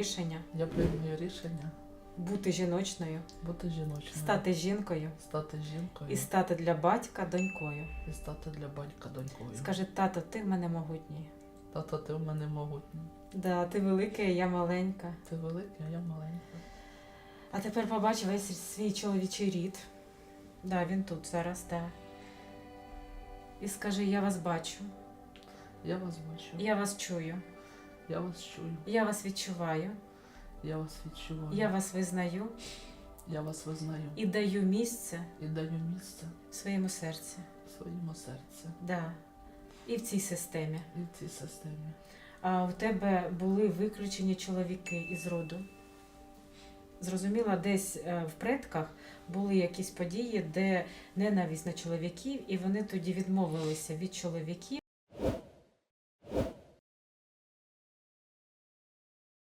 рішення Я приймаю рішення бути жіночною, бути жіночною, стати жінкою стати жінкою і стати для батька донькою. і стати для батька донькою. Скажи, тато, ти в мене могутній. Тато, ти в мене могутній. Да, ти велика, я маленька. Ти великий, а я маленька. А тепер побач весь свій чоловічий рід. Да, він тут зараз, да. І скажи, я вас бачу, Я вас бачу, я вас чую, я вас чую, я вас відчуваю, я вас відчуваю, я вас визнаю я вас визнаю і даю місце і даю місце в своєму серці. в своєму серці Да. І в цій системі. і в цій системі. А у тебе були виключені чоловіки із роду. Зрозуміла, десь е, в предках були якісь події, де ненависть на чоловіків, і вони тоді відмовилися від чоловіків